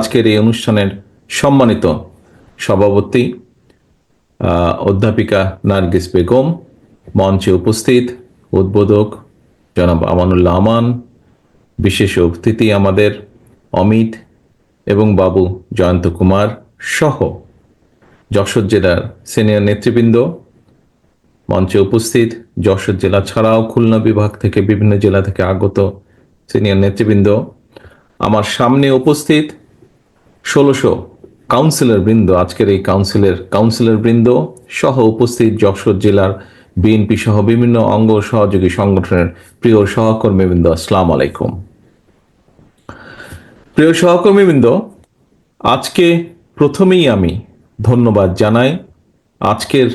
আজকের এই অনুষ্ঠানের সম্মানিত সভাপতি অধ্যাপিকা নার্গিস বেগম, মঞ্চে উপস্থিত উদ্বোধক জনাব আমানুল্লাহ আমান, বিশেষ অতিথি আমাদের অমিত এবং বাবু জয়ন্ত কুমার সহ যশোর জেলার সিনিয়র নেতৃবৃন্দ। মঞ্চে উপস্থিত যশোর জেলা ছাড়াও খুলনা বিভাগ থেকে বিভিন্ন জেলা থেকে আগত সিনিয়র নেতৃবৃন্দ। আমার সামনে উপস্থিত ষোলোশো কাউন্সিলর বৃন্দ আজকের এই কাউন্সিলের কাউন্সিলর বৃন্দ সহ উপস্থিত যশোর জেলার বিএনপি সহ বিভিন্ন অঙ্গ সহযোগী সংগঠনের প্রিয় সহকর্মীবৃন্দ, আসসালাম আলাইকুম। প্রিয় সহকর্মীবৃন্দ, আজকে প্রথমেই আমি ধন্যবাদ জানাই আজকের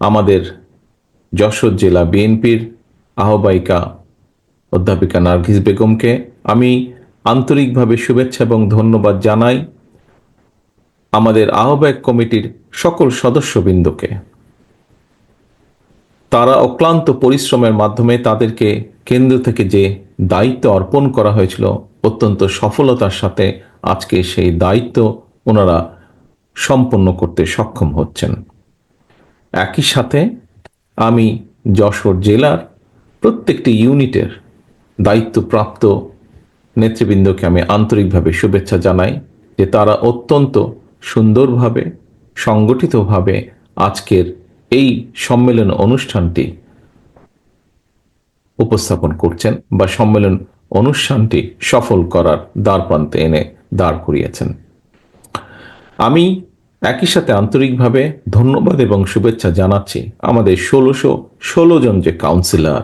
আমাদের যশোর জেলা বিএনপির আহ্বায়িকা অধ্যাপিকা নার্গিস বেগমকে। আমি আন্তরিকভাবে শুভেচ্ছা এবং ধন্যবাদ জানাই আমাদের আহ্বায়ক কমিটির সকল সদস্যবৃন্দকে। তারা অক্লান্ত পরিশ্রমের মাধ্যমে তাদেরকে কেন্দ্র থেকে যে দায়িত্ব অর্পণ করা হয়েছিল, অত্যন্ত সফলতার সাথে আজকে সেই দায়িত্ব ওনারা সম্পন্ন করতে সক্ষম হচ্ছেন। একই সাথে আমি যশোর জেলার প্রত্যেকটি ইউনিটের দায়িত্বপ্রাপ্ত নেতৃবৃন্দকে আমি আন্তরিকভাবে শুভেচ্ছা জানাই যে তারা অত্যন্ত সুন্দরভাবে, সংগঠিতভাবে আজকের এই সম্মেলন অনুষ্ঠানটি উপস্থাপন করছেন বা সম্মেলন অনুষ্ঠানটি সফল করার দ্বার প্রান্তে এনে দাঁড় করিয়েছেন। আমি একই সাথে আন্তরিকভাবে ধন্যবাদ এবং শুভেচ্ছা জানাচ্ছি আমাদের ষোলোশো ষোলো জন যে কাউন্সিলর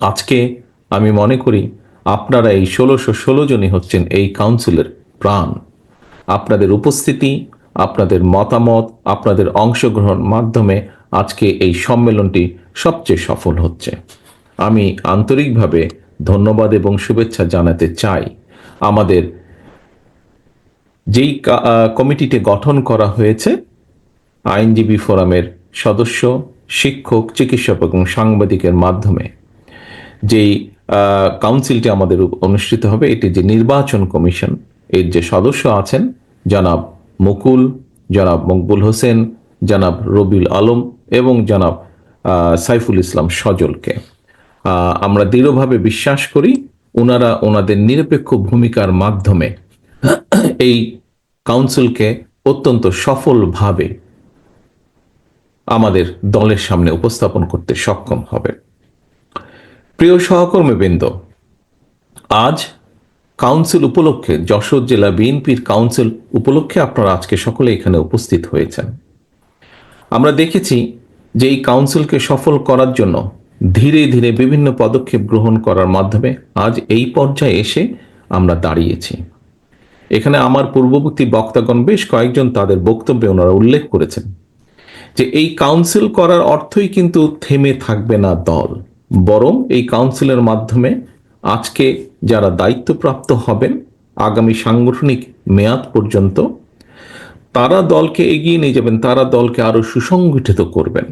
আজকে আমি মনে করি আপনারা এই ষোলোশো ষোলো জনই হচ্ছেন এই কাউন্সিলের প্রাণ। আপনাদের উপস্থিতি, আপনাদের মতামত, আপনাদের অংশগ্রহণ মাধ্যমে আজকে এই সম্মেলনটি সবচেয়ে সফল হচ্ছে। আমি আন্তরিকভাবে ধন্যবাদ এবং শুভেচ্ছা জানাতে চাই। আমাদের যেই কমিটিতে গঠন করা হয়েছে, আইনজীবী ফোরামের সদস্য, শিক্ষক, চিকিৎসক এবং সাংবাদিকের মাধ্যমে, যেই কাউন্সিলটি আমাদের অনুষ্ঠিত হবে। এটি যে নির্বাচন কমিশন, এর যে সদস্য আছেন জনাব মুকুল, জনাব মকবুল হোসেন, জনাব রবিউল আলম এবং জনাব সাইফুল ইসলাম সজলকে। আমরা দৃঢ়ভাবে বিশ্বাস করি ওনারা ওনাদের নিরপেক্ষ ভূমিকার মাধ্যমে এই কাউন্সিলকে অত্যন্ত সফলভাবে আমাদের দলের সামনে উপস্থাপন করতে সক্ষম হবে। প্রিয় সহকর্মীবৃন্দ, আজ কাউন্সিল উপলক্ষে যশোর জেলা বিএনপির কাউন্সিল উপলক্ষে আপনারা আজকে সকলে এখানে উপস্থিত হয়েছেন। আমরা দেখেছি যে এই কাউন্সিলকে সফল করার জন্য ধীরে ধীরে বিভিন্ন পদক্ষেপ গ্রহণ করার মাধ্যমে আজ এই পর্যায়ে এসে আমরা দাঁড়িয়েছি। এখানে আমার পূর্ববর্তী বক্তাগণ বেশ কয়েকজন তাদের বক্তব্যে ওনারা উল্লেখ করেছেন যে এই কাউন্সিল করার অর্থই কিন্তু থেমে থাকবে না দল। বরং এই কাউন্সিলের মাধ্যমে আজকে যারা দায়িত্বপ্রাপ্ত হবেন, আগামী সাংগঠনিক মেয়াদ পর্যন্ত, তারা দলকে এগিয়ে নিয়ে যাবেন, তারা দলকে আরও সুসংগঠিত করবেন।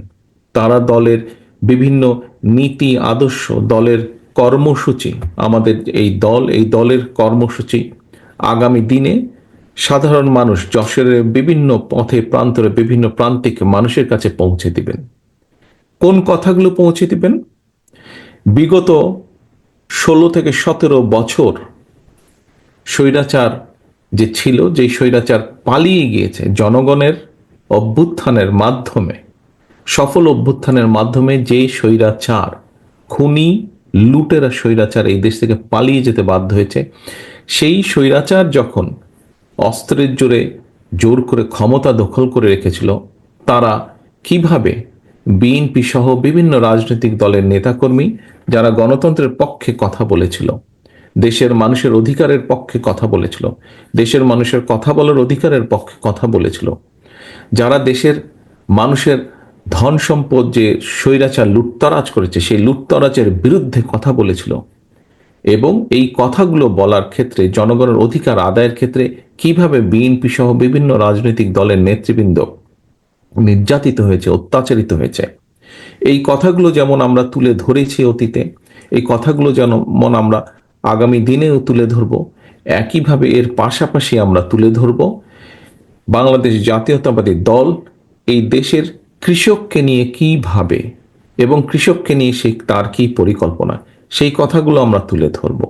তারা দলের বিভিন্ন নীতি, আদর্শ, দলের কর্মসূচি, আমাদের এই দল, এই দলের কর্মসূচি আগামী দিনে সাধারণ মানুষ যশোরের বিভিন্ন পথে, প্রান্তরে বিভিন্ন প্রান্তিক মানুষের কাছে পৌঁছে দিবেন। কোন কথাগুলো পৌঁছে দিবেন? বিগত ষোলো থেকে সতেরো বছর স্বৈরাচার যে ছিল, যেই স্বৈরাচার পালিয়ে গিয়েছে জনগণের অভ্যুত্থানের মাধ্যমে, সফল অভ্যুত্থানের মাধ্যমে যে স্বৈরাচার, খুনি লুটেরা স্বৈরাচার এই দেশ থেকে পালিয়ে যেতে বাধ্য হয়েছে, সেই স্বৈরাচার যখন অস্ত্রের জোরে জোর করে ক্ষমতা দখল করে রেখেছিল, তারা কীভাবে বিএনপি সহ বিভিন্ন রাজনৈতিক দলের নেতাকর্মী যারা গণতন্ত্রের পক্ষে কথা বলেছিল। দেশের মানুষের অধিকারের পক্ষে কথা বলেছিল। দেশের মানুষের কথা বলার অধিকারের পক্ষে কথা বলেছিল। যারা দেশের মানুষের ধন সম্পদ যে স্বৈরাচার লুটতরাজ করেছে, সেই লুটতরাজের বিরুদ্ধে কথা বলেছিল। এবং এই কথাগুলো বলার ক্ষেত্রে, জনগণের অধিকার আদায়ের ক্ষেত্রে কীভাবে বিএনপি সহ বিভিন্ন রাজনৈতিক দলের নেতৃবৃন্দ নির্যাতিত হয়েছে, অত্যাচারিত হয়েছে। এই কথাগুলো যেমন আমরা তুলে ধরেছি অতীতে, এই কথাগুলো যেমন আমরা আগামী দিনেও তুলে ধরব, একইভাবে এর পাশাপাশি আমরা তুলে ধরব, বাংলাদেশ জাতীয়তাবাদী দল এই দেশের কৃষককে নিয়ে কীভাবে এবং কৃষককে নিয়ে সে তার কি পরিকল্পনা, সেই কথাগুলো আমরা তুলে ধরব।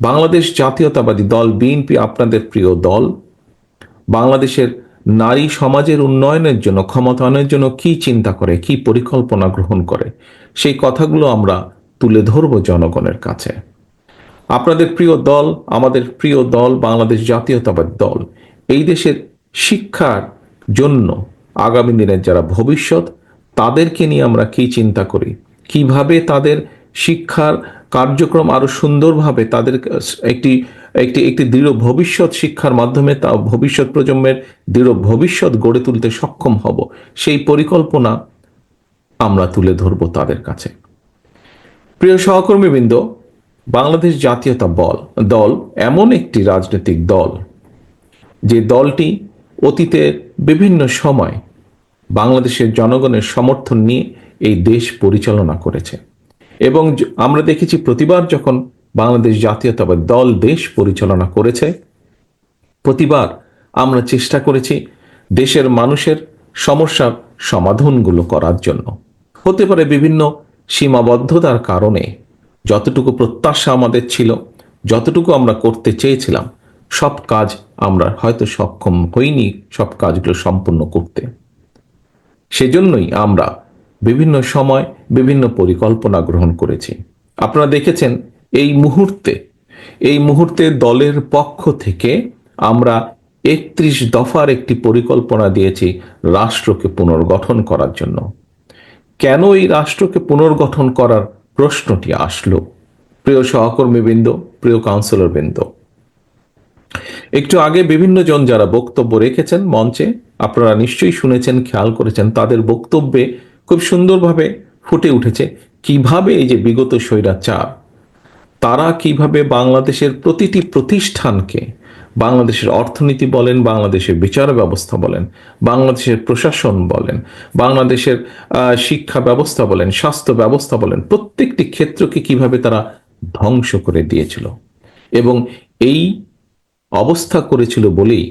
বাংলাদেশ জাতীয়তাবাদী দল, বিএনপি আপনাদের প্রিয় দল, বাংলাদেশের নারী সমাজের উন্নয়নের জন্য, ক্ষমতায়নের জন্য কি চিন্তা করে, কি পরিকল্পনা গ্রহণ করে? সেই কথাগুলো আমরা তুলে ধরব জনগণের কাছে। আপনাদের প্রিয় দল, আমাদের প্রিয় দল, বাংলাদেশ জাতীয়তাবাদ দল, এই দেশের শিক্ষার জন্য আগামী দিনের যারা ভবিষ্যৎ, তাদেরকে নিয়ে আমরা কি চিন্তা করি? কীভাবে তাদের শিক্ষার কার্যক্রম আরও সুন্দরভাবে তাদের একটি একটি একটি দৃঢ় ভবিষ্যৎ শিক্ষার মাধ্যমে তা ভবিষ্যৎ প্রজন্মের দৃঢ় ভবিষ্যৎ গড়ে তুলতে সক্ষম হব। সেই পরিকল্পনা আমরা তুলে ধরব তাদের কাছে। প্রিয় সহকর্মীবৃন্দ, বাংলাদেশ জাতীয়তা বল দল এমন একটি রাজনৈতিক দল। যে দলটি অতীতের বিভিন্ন সময় বাংলাদেশের জনগণের সমর্থন নিয়ে এই দেশ পরিচালনা করেছে। এবং আমরা দেখেছি প্রতিবার যখন বাংলাদেশ জাতীয়তাবাদ দল দেশ পরিচালনা করেছে, প্রতিবার আমরা চেষ্টা করেছি দেশের মানুষের সমস্যার সমাধানগুলো করার জন্য। হতে পারে বিভিন্ন সীমাবদ্ধতার কারণে যতটুকু প্রত্যাশা আমাদের ছিল, যতটুকু আমরা করতে চেয়েছিলাম, সব কাজ আমরা হয়তো সক্ষম হইনি, সব কাজগুলো সম্পূর্ণ করতে। সেজন্যই আমরা বিভিন্ন সময় বিভিন্ন পরিকল্পনা গ্রহণ করেছি। আপনারা দেখেছেন এই মুহূর্তে এই মুহূর্তে দলের পক্ষ থেকে আমরা একত্রিশ দফার একটি পরিকল্পনা দিয়েছি রাষ্ট্রকে পুনর্গঠন করার জন্য। কেন এই রাষ্ট্রকে পুনর্গঠন করার প্রশ্নটি আসলো? প্রিয় সহকর্মীবৃন্দ, প্রিয় কাউন্সিলর বৃন্দ একটু আগে বিভিন্ন জন যারা বক্তব্য রেখেছেন মঞ্চে, আপনারা নিশ্চয়ই শুনেছেন, খেয়াল করেছেন, তাদের বক্তব্যে খুব সুন্দরভাবে ফুটে উঠেছে। কীভাবে এই যে বিগত স্বৈরাচার, তারা কীভাবে বাংলাদেশের প্রতিটি প্রতিষ্ঠানকে, বাংলাদেশের অর্থনীতি বলেন, বাংলাদেশের বিচার ব্যবস্থা বলেন, বাংলাদেশের প্রশাসন বলেন, বাংলাদেশের শিক্ষা ব্যবস্থা বলেন, স্বাস্থ্য ব্যবস্থা বলেন, প্রত্যেকটি ক্ষেত্রকে কীভাবে তারা ধ্বংস করে দিয়েছিল। এবং এই অবস্থা করেছিল বলেই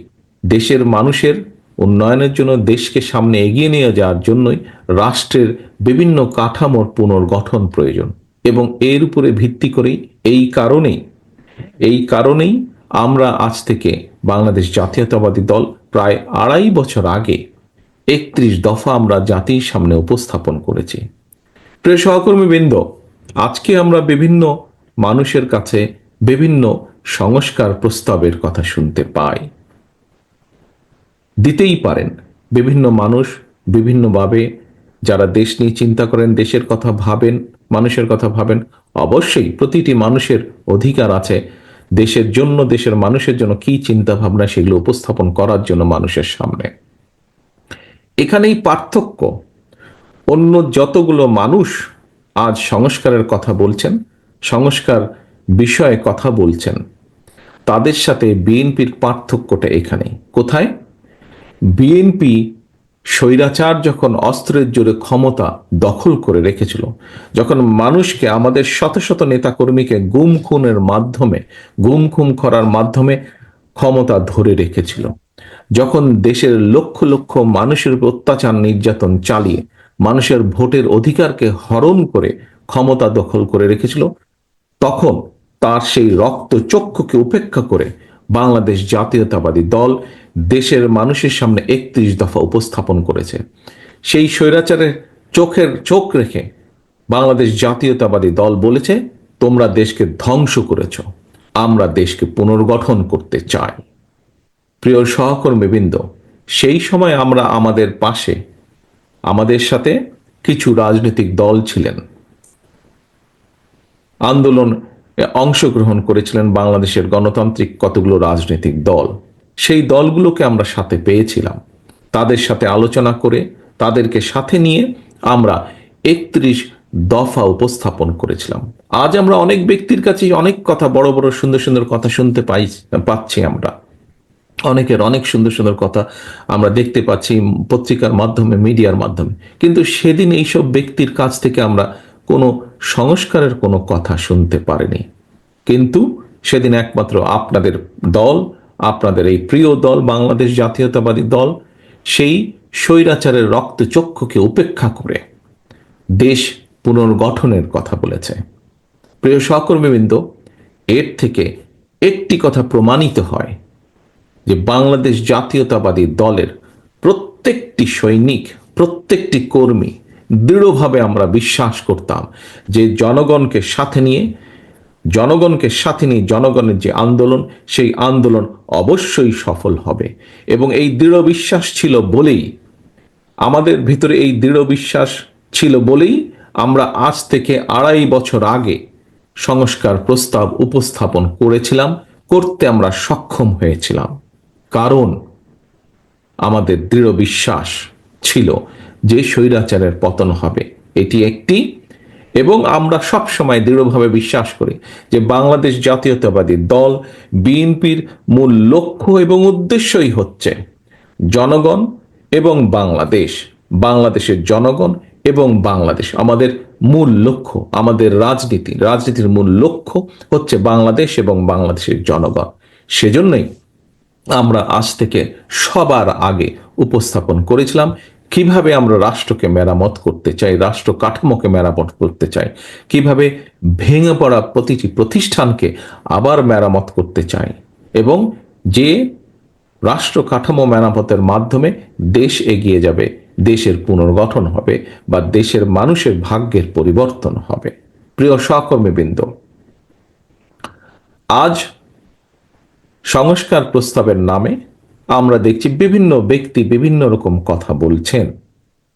দেশের মানুষের উন্নয়নের জন্য দেশকে সামনে এগিয়ে নিয়ে যাওয়ার জন্যই রাষ্ট্রের বিভিন্ন কাঠামোর পুনর্গঠন প্রয়োজন। এবং এর উপরে ভিত্তি করেই এই কারণেই এই কারণেই আমরা আজ থেকে বাংলাদেশ জাতীয়তাবাদী দল প্রায় আড়াই বছর আগে একত্রিশ দফা আমরা জাতির সামনে উপস্থাপন করেছি। প্রিয় সহকর্মীবৃন্দ, আজকে আমরা বিভিন্ন মানুষের কাছে বিভিন্ন সংস্কার প্রস্তাবের কথা শুনতে পাই। দিতেই পারেন। বিভিন্ন মানুষ বিভিন্নভাবে যারা দেশ নিয়ে চিন্তা করেন, দেশের কথা ভাবেন, মানুষের কথা ভাবেন, অবশ্যই প্রতিটি মানুষের অধিকার আছে। দেশের জন্য, দেশের মানুষের জন্য কি চিন্তা ভাবনা সেগুলো উপস্থাপন করার জন্য মানুষের সামনে। এখানেই পার্থক্য। অন্য যতগুলো মানুষ আজ সংস্কারের কথা বলছেন, সংস্কার বিষয়ে কথা বলছেন, তাদের সাথে বিএনপির পার্থক্যটা এখানে কোথায়? বিএনপি স্বৈরাচার যখন অস্ত্রের জোরে ক্ষমতা দখল করে রেখেছিল, যখন মানুষকে আমাদের শত শত নেতাকর্মীকে গুম খুনের মাধ্যমে, গুম খুম করার মাধ্যমে ক্ষমতা ধরে রেখেছিল, যখন দেশের লক্ষ লক্ষ মানুষের অত্যাচার নির্যাতন চালিয়ে, মানুষের ভোটের অধিকারকে হরণ করে ক্ষমতা দখল করে রেখেছিল, তখন তার সেই রক্ত চক্ষুকে উপেক্ষা করে বাংলাদেশ জাতীয়তাবাদী দল দেশের মানুষের সামনে একত্রিশ দফা উপস্থাপন করেছে। সেই স্বৈরাচারের চোখের চোখ রেখে বাংলাদেশ জাতীয়তাবাদী দল বলেছে, তোমরা দেশকে ধ্বংস করেছ। আমরা দেশকে পুনর্গঠন করতে চাই। প্রিয় সহকর্মীবৃন্দ, সেই সময় আমরা আমাদের পাশে, আমাদের সাথে কিছু রাজনৈতিক দল ছিলেন। আন্দোলন অংশগ্রহণ করেছিলেন বাংলাদেশের গণতান্ত্রিক কতগুলো রাজনৈতিক দল। সেই দলগুলোকে আমরা সাথে পেয়েছিলাম। তাদের সাথে আলোচনা করে, তাদেরকে সাথে নিয়ে আমরা একত্রিশ দফা উপস্থাপন করেছিলাম। আজ আমরা অনেক ব্যক্তির কাছে অনেক কথা, বড় বড়, সুন্দর সুন্দর কথা শুনতে পাই, পাচ্ছি আমরা। অনেকের অনেক সুন্দর সুন্দর কথা আমরা দেখতে পাচ্ছি পত্রিকার মাধ্যমে, মিডিয়ার মাধ্যমে। কিন্তু সেদিন এইসব ব্যক্তির কাছ থেকে আমরা কোনো সংস্কারের কোনো কথা শুনতে পারিনি। কিন্তু সেদিন একমাত্র আপনাদের দল আপনাদের এই প্রিয় দল, বাংলাদেশ জাতীয়তাবাদী দল, সেই স্বৈরাচারের রক্তচক্ষুকে উপেক্ষা করে দেশ পুনর্গঠনের কথা বলেছে। প্রিয় সহকর্মীবৃন্দ, এর থেকে একটি কথা প্রমাণিত হয় যে বাংলাদেশ জাতীয়তাবাদী দলের প্রত্যেকটি সৈনিক, প্রত্যেকটি কর্মী দৃঢ়ভাবে আমরা বিশ্বাস করতাম যে জনগণকে সাথে নিয়ে জনগণকে সাথে নিয়ে জনগণের যে আন্দোলন, সেই আন্দোলন অবশ্যই সফল হবে। এবং এই দৃঢ় বিশ্বাস ছিল বলেই, আমাদের ভিতরে এই দৃঢ় বিশ্বাস ছিল বলেই আমরা আজ থেকে আড়াই বছর আগে সংস্কার প্রস্তাব উপস্থাপন করেছিলাম, করতে আমরা সক্ষম হয়েছিলাম। কারণ আমাদের দৃঢ় বিশ্বাস ছিল যে স্বৈরাচারের পতন হবে। এটি একটি এবং আমরা সব সময় দৃঢ়ভাবে বিশ্বাস করি যে বাংলাদেশ জাতীয়তাবাদী দল, বিএনপির মূল লক্ষ্য এবং উদ্দেশ্যই হচ্ছে জনগণ এবং বাংলাদেশ, বাংলাদেশের জনগণ এবং বাংলাদেশ। আমাদের মূল লক্ষ্য, আমাদের রাজনীতি, রাজনীতির মূল লক্ষ্য হচ্ছে বাংলাদেশ এবং বাংলাদেশের জনগণ। সেজন্যই আমরা আজ থেকে সবার আগে উপস্থাপন করেছিলাম কীভাবে আমরা রাষ্ট্রকে মেরামত করতে চাই, রাষ্ট্র কাঠামোকে মেরামত করতে চাই, কীভাবে ভেঙে পড়া প্রতিটি প্রতিষ্ঠানকে আবার মেরামত করতে চাই এবং যে রাষ্ট্র কাঠামো মেরামতের মাধ্যমে দেশ এগিয়ে যাবে, দেশের পুনর্গঠন হবে বা দেশের মানুষের ভাগ্যের পরিবর্তন হবে। প্রিয় সহকর্মীবৃন্দ, আজ সংস্কার প্রস্তাবের নামে আমরা দেখছি বিভিন্ন ব্যক্তি বিভিন্ন রকম কথা বলছেন।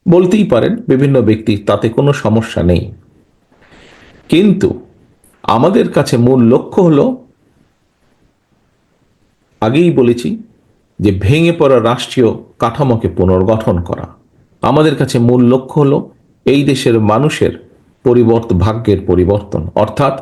বলতেই পারেন, বিভিন্ন ব্যক্তি তাতে কোনো সমস্যা নেই। কিন্তু আমাদের কাছে মূল লক্ষ্য হলো, আগেই বলেছি যে ভেঙে পড়া রাষ্ট্রীয় কাঠামোকে পুনর্গঠন করা। আমাদের কাছে মূল লক্ষ্য হলো এই দেশের মানুষের পরিবর্তন ভাগ্যের পরিবর্তন। অর্থাৎ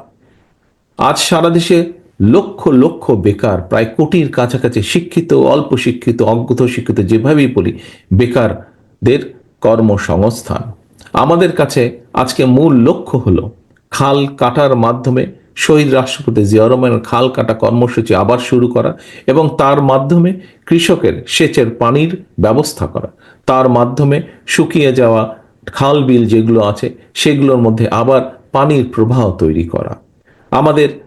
আজ সারা দেশে লক্ষ লক্ষ বেকার, প্রায় কোটির কাছাকাছি শিক্ষিত, অল্প শিক্ষিত, অজ্ঞত শিক্ষিত, যেভাবেই বলি, বেকারদের কর্মসংস্থান। আমাদের কাছে আজকে মূল লক্ষ্য হলো খাল কাটার মাধ্যমে শহীদ রাষ্ট্রপতি জিয়া রহমানের খাল কাটা কর্মসূচি আবার শুরু করা এবং তার মাধ্যমে কৃষকের সেচের পানির ব্যবস্থা করা। তার মাধ্যমে শুকিয়ে যাওয়া খাল বিল যেগুলো আছে, সেগুলোর মধ্যে আবার পানির প্রবাহ তৈরি করা। আমাদের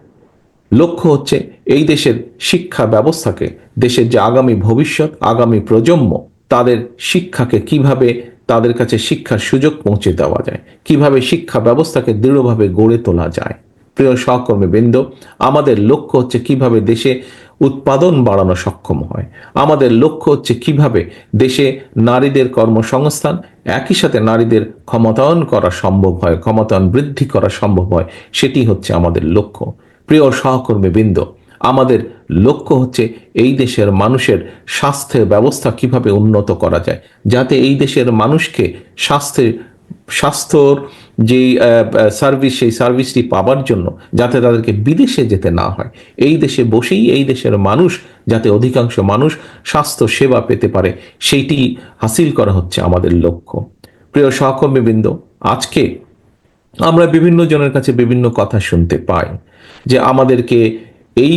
লক্ষ্য হচ্ছে এই দেশের শিক্ষা ব্যবস্থাকে, দেশের যে আগামী ভবিষ্যৎ, আগামী প্রজন্ম, তাদের শিক্ষাকে কীভাবে তাদের কাছে শিক্ষার সুযোগ পৌঁছে দেওয়া যায়, কীভাবে শিক্ষা ব্যবস্থাকে দৃঢ়ভাবে গড়ে তোলা যায়। প্রিয় সহকর্মী বৃন্দ আমাদের লক্ষ্য হচ্ছে কীভাবে দেশে উৎপাদন বাড়ানো সক্ষম হয়। আমাদের লক্ষ্য হচ্ছে কীভাবে দেশে নারীদের কর্মসংস্থান একই সাথে নারীদের ক্ষমতায়ন করা সম্ভব হয়, ক্ষমতায়ন বৃদ্ধি করা সম্ভব হয়, সেটি হচ্ছে আমাদের লক্ষ্য। প্রিয় সহকর্মী বৃন্দ আমাদের লক্ষ্য হচ্ছে এই দেশের মানুষের স্বাস্থ্যের ব্যবস্থা কীভাবে উন্নত করা যায়, যাতে এই দেশের মানুষকে স্বাস্থ্যের স্বাস্থ্যর যে সার্ভিস সেই সার্ভিসটি পাবার জন্য যাতে তাদেরকে বিদেশে যেতে না হয়। এই দেশে বসেই এই দেশের মানুষ যাতে অধিকাংশ মানুষ স্বাস্থ্য সেবা পেতে পারে, সেইটি হাসিল করা হচ্ছে আমাদের লক্ষ্য। প্রিয় সহকর্মীবৃন্দ, আজকে আমরা বিভিন্ন জনের কাছে বিভিন্ন কথা শুনতে পাই। যে আমাদেরকে এই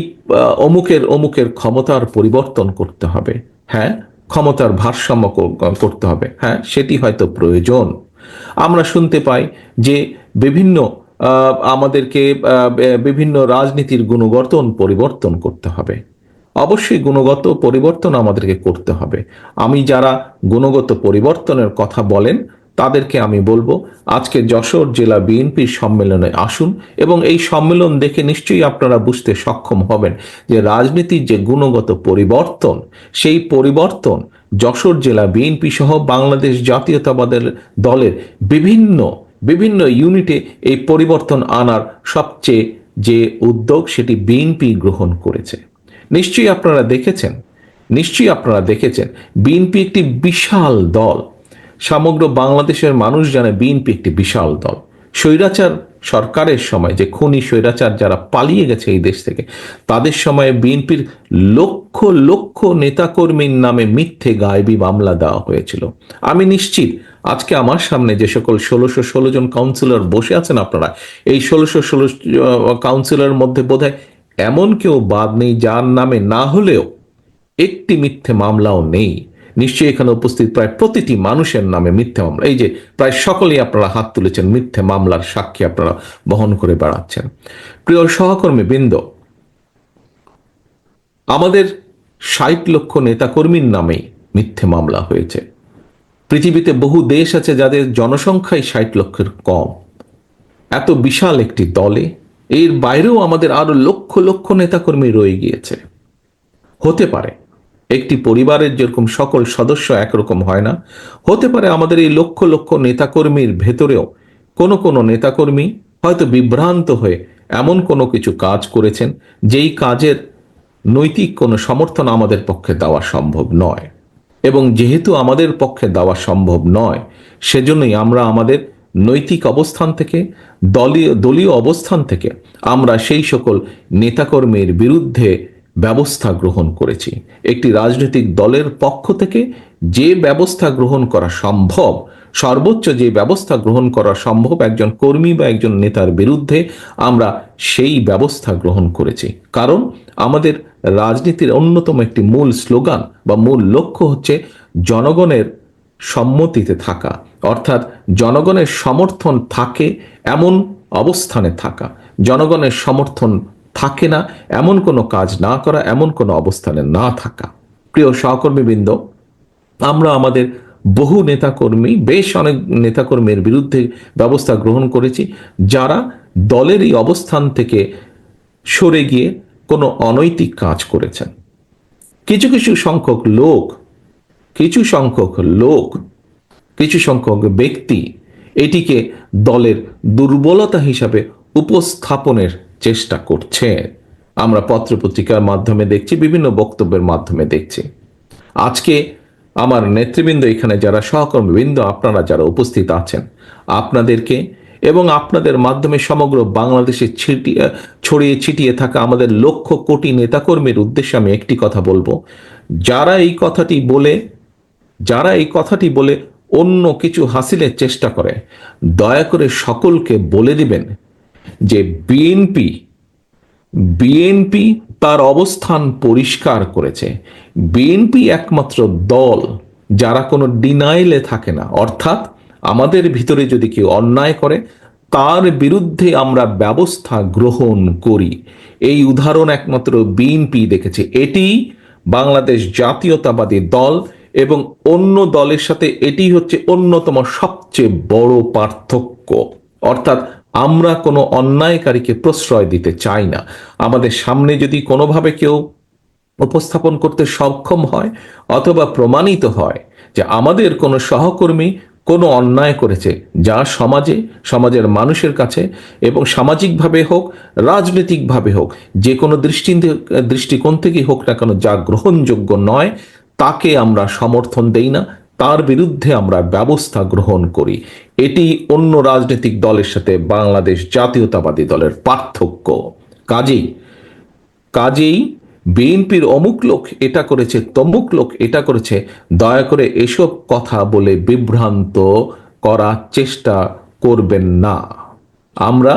অমুকের অমুকের ক্ষমতার পরিবর্তন করতে হবে। হ্যাঁ? ক্ষমতার ভারসাম্য করতে হবে। হ্যাঁ? সেটি হয়তো প্রয়োজন। আমরা শুনতে পাই যে বিভিন্ন আমাদেরকে বিভিন্ন রাজনীতির গুণগতন পরিবর্তন করতে হবে। অবশ্যই গুণগত পরিবর্তন আমাদেরকে করতে হবে। আমি যারা গুণগত পরিবর্তনের কথা বলেন তাদেরকে আমি বলব, আজকে যশোর জেলা বিএনপির সম্মেলনে আসুন এবং এই সম্মেলন দেখে নিশ্চয়ই আপনারা বুঝতে সক্ষম হবেন যে রাজনীতির যে গুণগত পরিবর্তন, সেই পরিবর্তন যশোর জেলা বিএনপি সহ বাংলাদেশ জাতীয়তাবাদের দলের বিভিন্ন বিভিন্ন ইউনিটে এই পরিবর্তন আনার সবচেয়ে যে উদ্যোগ সেটি বিএনপি গ্রহণ করেছে। নিশ্চয়ই আপনারা দেখেছেন, নিশ্চয়ই আপনারা দেখেছেন বিএনপি একটি বিশাল দল। সমগ্র বাংলাদেশের মানুষ জানে বিএনপি একটি বিশাল দল। স্বৈরাচার সরকারের সময় যে খুনি স্বৈরাচার যারা পালিয়ে গেছে এই দেশ থেকে, তাদের সময়ে বিএনপির লক্ষ লক্ষ নেতাকর্মীর নামে মিথ্যে গায়েবী মামলা দেওয়া হয়েছিল। আমি নিশ্চিত আজকে আমার সামনে যে সকল ষোলোশো ষোলো জন কাউন্সিলর বসে আছেন আপনারা, এই ষোলোশো ষোলো কাউন্সিলর মধ্যে বোধহয় এমন কেউ বাদ নেই যার নামে না হলেও একটি মিথ্যে মামলাও নেই। নিশ্চয়ই এখানে উপস্থিত প্রায় প্রতিটি মানুষের নামে মিথ্যে মামলা। এই যে প্রায় সকলেই আপনারা হাত তুলেছেন, মিথ্যে মামলার সাক্ষী আপনারা বহন করে বেড়াচ্ছেন। প্রিয় সহকর্মী বৃন্দ, আমাদের ষাট লক্ষ নেতাকর্মীর নামে মিথ্যে মামলা হয়েছে। পৃথিবীতে বহু দেশ আছে যাদের জনসংখ্যাই ষাট লক্ষের কম। এত বিশাল একটি দলে, এর বাইরেও আমাদের আরও লক্ষ লক্ষ নেতাকর্মী রয়ে গিয়েছে। হতে পারে একটি পরিবারের যেরকম সকল সদস্য একরকম হয় না, হতে পারে আমাদের এই লক্ষ লক্ষ নেতাকর্মীর ভেতরেও কোনো কোনো নেতাকর্মী হয়তো বিভ্রান্ত হয়ে এমন কোনো কিছু কাজ করেছেন, যেই কাজের নৈতিক কোনো সমর্থন আমাদের পক্ষে দেওয়া সম্ভব নয়। এবং যেহেতু আমাদের পক্ষে দেওয়া সম্ভব নয়, সেজন্যই আমরা আমাদের নৈতিক অবস্থান থেকে, দলীয় দলীয় অবস্থান থেকে আমরা সেই সকল নেতাকর্মীর বিরুদ্ধে ব্যবস্থা গ্রহণ করেছি। একটি রাজনৈতিক দলের পক্ষ থেকে যে ব্যবস্থা গ্রহণ করা সম্ভব, সর্বোচ্চ যে ব্যবস্থা গ্রহণ করা সম্ভব একজন কর্মী বা একজন নেতার বিরুদ্ধে আমরা সেই ব্যবস্থা গ্রহণ করেছি। কারণ আমাদের রাজনীতির অন্যতম একটি মূল স্লোগান বা মূল লক্ষ্য হচ্ছে জনগণের সম্মতিতে থাকা। অর্থাৎ জনগণের সমর্থন থাকে এমন অবস্থানে থাকা। জনগণের সমর্থন থাকে না, এমন কোনো কাজ না করা, এমন কোনো অবস্থানে না থাকা। প্রিয় সহকর্মীবৃন্দ, আমরা আমাদের বহু নেতাকর্মী, বেশ অনেক নেতাকর্মীর বিরুদ্ধে ব্যবস্থা গ্রহণ করেছি, যারা দলের এই অবস্থান থেকে সরে গিয়ে কোনো অনৈতিক কাজ করেছেন। কিছু কিছু সংখ্যক লোক, কিছু সংখ্যক লোক, কিছু সংখ্যক ব্যক্তি এটিকে দলের দুর্বলতা হিসাবে উপস্থাপনের চেষ্টা করছে। আমরা পত্রপত্রিকার মাধ্যমে দেখছি, বিভিন্ন বক্তব্যের মাধ্যমে দেখছি। আজকে আমার নেতৃবৃন্দ এখানে যারা, সহকর্মীবৃন্দ, আপনারা যারা উপস্থিত আছেন, আপনাদেরকে এবং আপনাদের মাধ্যমে সমগ্র বাংলাদেশে ছিটিয়ে ছড়িয়ে ছিটিয়ে থাকা আমাদের লক্ষ কোটি নেতাকর্মীর উদ্দেশ্যে আমি একটি কথা বলব। যারা এই কথাটি বলে, যারা এই কথাটি বলে অন্য কিছু হাসিলের চেষ্টা করে, দয়া করে সকলকে বলে দিবেন যে বিএনপি বিএনপি তার অবস্থান পরিষ্কার করেছে। বিএনপি একমাত্র দল যারা কোনো ডিনাইলে থাকে না। অর্থাৎ আমাদের ভিতরে যদি কেউ অন্যায় করে, তার বিরুদ্ধে আমরা ব্যবস্থা গ্রহণ করি। এই উদাহরণ একমাত্র বিএনপি দেখেছে। এটি বাংলাদেশ জাতীয়তাবাদী দল এবং অন্য দলের সাথে এটি হচ্ছে অন্যতম সবচেয়ে বড় পার্থক্য। অর্থাৎ আমরা কোনো অন্যায়কারীকে প্রশ্রয় দিতে চাই না। আমাদের সামনে যদি কোনোভাবে কেউ উপস্থাপন করতে সক্ষম হয় অথবা প্রমাণিত হয় যে আমাদের কোনো সহকর্মী কোনো অন্যায় করেছে, যা সমাজে, সমাজের মানুষের কাছে এবং সামাজিকভাবে হোক, রাজনৈতিকভাবে হোক, যে কোনো দৃষ্টি দৃষ্টিকোণ থেকেই হোক না কেন যা গ্রহণযোগ্য নয়, তাকে আমরা সমর্থন দেই না তার বিরুদ্ধে আমরা ব্যবস্থা গ্রহণ করি। এটি অন্য রাজনৈতিক দলের সাথে বাংলাদেশ জাতীয়তাবাদী দলের পার্থক্য। কাজেই কাজেই বিএনপির অমুক লোক এটা করেছে, তমুক লোক এটা করেছে, দয়া করে এসব কথা বলে বিভ্রান্ত করার চেষ্টা করবেন না। আমরা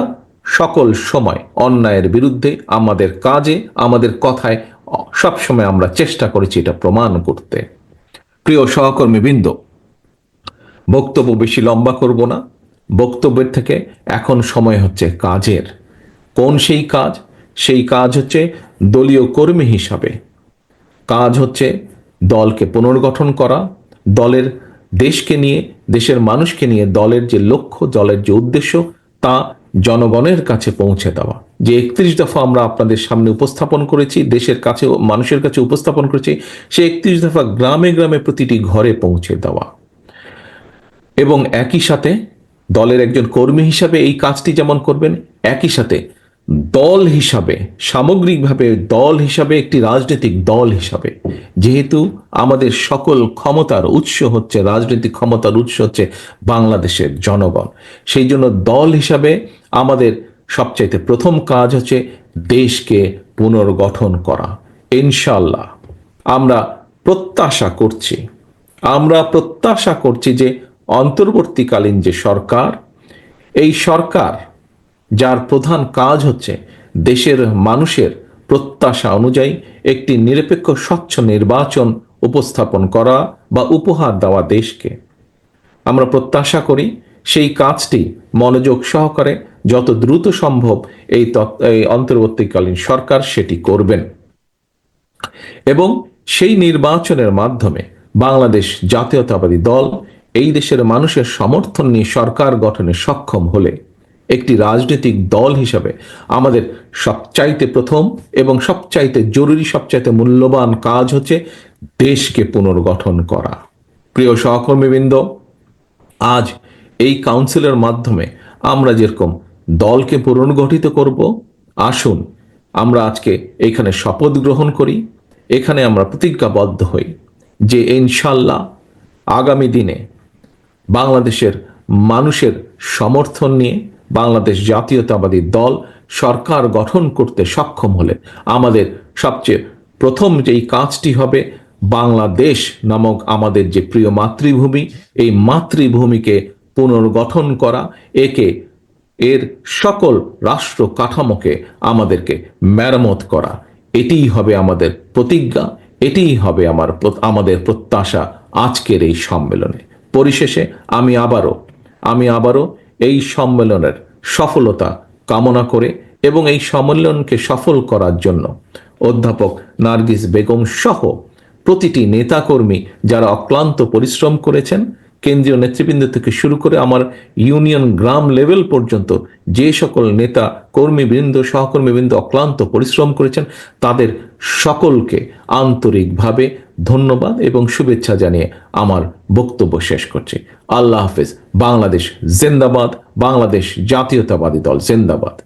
সকল সময় অন্যায়ের বিরুদ্ধে, আমাদের কাজে, আমাদের কথায় সবসময় আমরা চেষ্টা করেছি এটা প্রমাণ করতে। প্রিয় সহকর্মীবৃন্দ, বক্তব্য বেশি লম্বা করব না। বক্তব্যের থেকে এখন সময় হচ্ছে কাজের। কোন সেই কাজ? সেই কাজ হচ্ছে দলীয় কর্মী হিসাবে। কাজ হচ্ছে দলকে পুনর্গঠন করা, দলের দেশকে নিয়ে, দেশের মানুষকে নিয়ে দলের যে লক্ষ্য, দলের যে উদ্দেশ্য, তা জনগণের কাছে পৌঁছে দেওয়া। যে একত্রিশ দফা আমরা আপনাদের সামনে উপস্থাপন করেছি, দেশের কাছে মানুষের কাছে উপস্থাপন করেছি, সে একত্রিশ দফা গ্রামে গ্রামে প্রতিটি ঘরে পৌঁছে দেওয়া। এবং একই সাথে দলের একজন কর্মী হিসাবে এই কাজটি যেমন করবেন, একই সাথে দল হিসাবে, সামগ্রিকভাবে দল হিসাবে, একটি রাজনৈতিক দল হিসাবে। যেহেতু আমাদের সকল ক্ষমতার উৎস হচ্ছে, রাজনৈতিক ক্ষমতার উৎস হচ্ছে বাংলাদেশের জনগণ। সেই জন্য দল হিসাবে আমাদের সবচাইতে প্রথম কাজ হচ্ছে দেশকে পুনর্গঠন করা। ইনশাল্লাহ আমরা প্রত্যাশা করছি। আমরা প্রত্যাশা করছি যে অন্তর্বর্তীকালীন যে সরকার, এই সরকার যার প্রধান কাজ হচ্ছে দেশের মানুষের প্রত্যাশা অনুযায়ী একটি নিরপেক্ষ, স্বচ্ছ নির্বাচন উপস্থাপন করা বা উপহার দেওয়া দেশকে। আমরা প্রত্যাশা করি সেই কাজটি মনোযোগ সহকারে যত দ্রুত সম্ভব এই এই অন্তর্বর্তীকালীন সরকার সেটি করবেন। এবং সেই নির্বাচনের মাধ্যমে বাংলাদেশ জাতীয়তাবাদী দল এই দেশের মানুষের সমর্থন নিয়ে সরকার গঠনে সক্ষম হলে একটি রাজনৈতিক দল হিসাবে আমাদের সবচাইতে প্রথম এবং সবচাইতে জরুরি, সবচাইতে মূল্যবান কাজ হচ্ছে দেশকে পুনর্গঠন করা। প্রিয় সহকর্মীবৃন্দ, আজ এই কাউন্সিলের মাধ্যমে আমরা যেরকম দলকে পুনর্গঠিত করব, আসুন আমরা আজকে এখানে শপথ গ্রহণ করি, এখানে আমরা প্রতিজ্ঞাবদ্ধ হই যে ইনশাল্লাহ আগামী দিনে বাংলাদেশের মানুষের সমর্থন নিয়ে বাংলাদেশ জাতীয়তাবাদী দল সরকার গঠন করতে সক্ষম হলে আমাদের সবচেয়ে প্রথম যেই কাজটি হবে বাংলাদেশ নামক আমাদের যে প্রিয় মাতৃভূমি, এই মাতৃভূমিকে পুনর্গঠন করা, একে এর সকল রাষ্ট্র কাঠামোকে আমাদেরকে মেরামত করা। এটিই হবে আমাদের প্রতিজ্ঞা, এটিই হবে আমার আমাদের প্রত্যাশা আজকের এই সম্মেলনে। পরিশেষে আমি আবারও আমি আবারও এই সম্মেলনের সফলতা কামনা করে এবং এই সম্মেলনকে সফল করার জন্য অধ্যাপক নার্গিস বেগম সহ প্রতিটি নেতাকর্মী যারা অক্লান্ত পরিশ্রম করেছেন কেন্দ্রীয় নেতৃবৃন্দ থেকে শুরু করে আমার ইউনিয়ন গ্রাম লেভেল পর্যন্ত যে সকল নেতা, কর্মীবৃন্দ, সহকর্মীবৃন্দ অক্লান্ত পরিশ্রম করেছেন, তাদের সকলকে আন্তরিকভাবে ধন্যবাদ এবং শুভেচ্ছা জানিয়ে আমার বক্তব্য শেষ করছি। আল্লাহ হাফেজ। বাংলাদেশ জেন্দাবাদ। বাংলাদেশ জাতীয়তাবাদী দল জিন্দাবাদ।